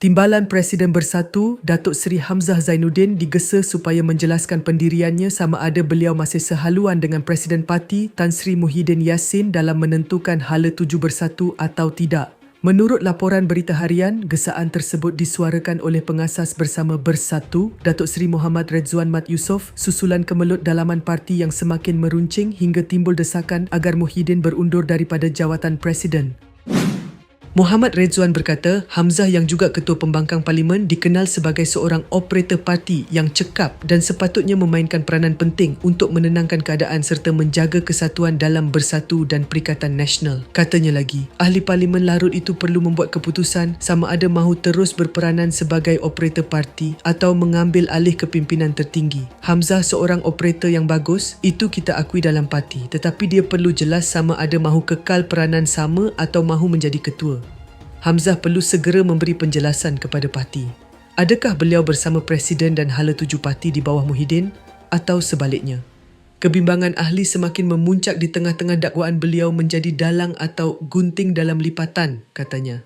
Timbalan Presiden Bersatu, Datuk Seri Hamzah Zainuddin digesa supaya menjelaskan pendiriannya sama ada beliau masih sehaluan dengan Presiden Parti Tan Sri Muhyiddin Yassin dalam menentukan hala tuju bersatu atau tidak. Menurut laporan berita harian, gesaan tersebut disuarakan oleh pengasas bersama Bersatu, Datuk Seri Muhammad Redzuan Mat Yusof, susulan kemelut dalaman parti yang semakin meruncing hingga timbul desakan agar Muhyiddin berundur daripada jawatan Presiden. Muhammad Redzuan berkata, Hamzah yang juga ketua pembangkang parlimen dikenal sebagai seorang operator parti yang cekap dan sepatutnya memainkan peranan penting untuk menenangkan keadaan serta menjaga kesatuan dalam bersatu dan perikatan nasional. Katanya lagi, ahli parlimen larut itu perlu membuat keputusan sama ada mahu terus berperanan sebagai operator parti atau mengambil alih kepimpinan tertinggi. Hamzah seorang operator yang bagus, itu kita akui dalam parti tetapi dia perlu jelas sama ada mahu kekal peranan sama atau mahu menjadi ketua. Hamzah perlu segera memberi penjelasan kepada parti. Adakah beliau bersama Presiden dan hala tuju parti di bawah Muhyiddin atau sebaliknya? Kebimbangan ahli semakin memuncak di tengah-tengah dakwaan beliau menjadi dalang atau gunting dalam lipatan, katanya.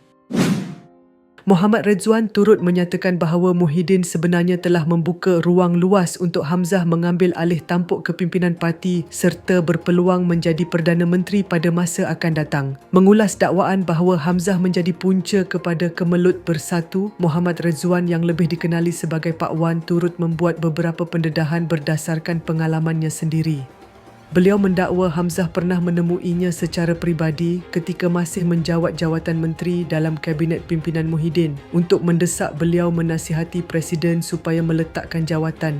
Muhammad Redzuan turut menyatakan bahawa Muhyiddin sebenarnya telah membuka ruang luas untuk Hamzah mengambil alih tampuk kepimpinan parti serta berpeluang menjadi Perdana Menteri pada masa akan datang. Mengulas dakwaan bahawa Hamzah menjadi punca kepada kemelut bersatu, Muhammad Redzuan yang lebih dikenali sebagai Pak Wan turut membuat beberapa pendedahan berdasarkan pengalamannya sendiri. Beliau mendakwa Hamzah pernah menemuinya secara peribadi ketika masih menjawat jawatan menteri dalam kabinet pimpinan Muhyiddin untuk mendesak beliau menasihati presiden supaya meletakkan jawatan.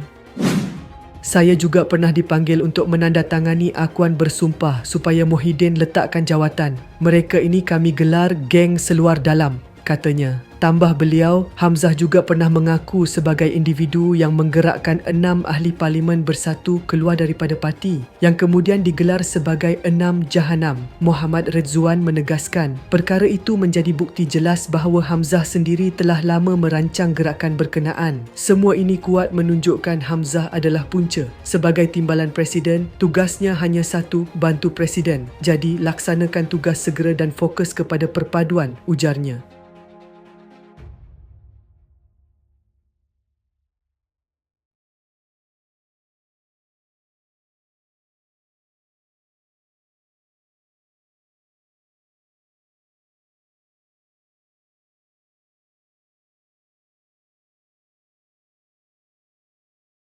Saya juga pernah dipanggil untuk menandatangani akuan bersumpah supaya Muhyiddin letakkan jawatan. Mereka ini kami gelar geng seluar dalam, katanya. Tambah beliau, Hamzah juga pernah mengaku sebagai individu yang menggerakkan enam ahli parlimen bersatu keluar daripada parti yang kemudian digelar sebagai enam jahanam. Muhammad Redzuan menegaskan perkara itu menjadi bukti jelas bahawa Hamzah sendiri telah lama merancang gerakan berkenaan. Semua ini kuat menunjukkan Hamzah adalah punca. Sebagai timbalan presiden, tugasnya hanya satu, bantu presiden. Jadi, laksanakan tugas segera dan fokus kepada perpaduan, ujarnya.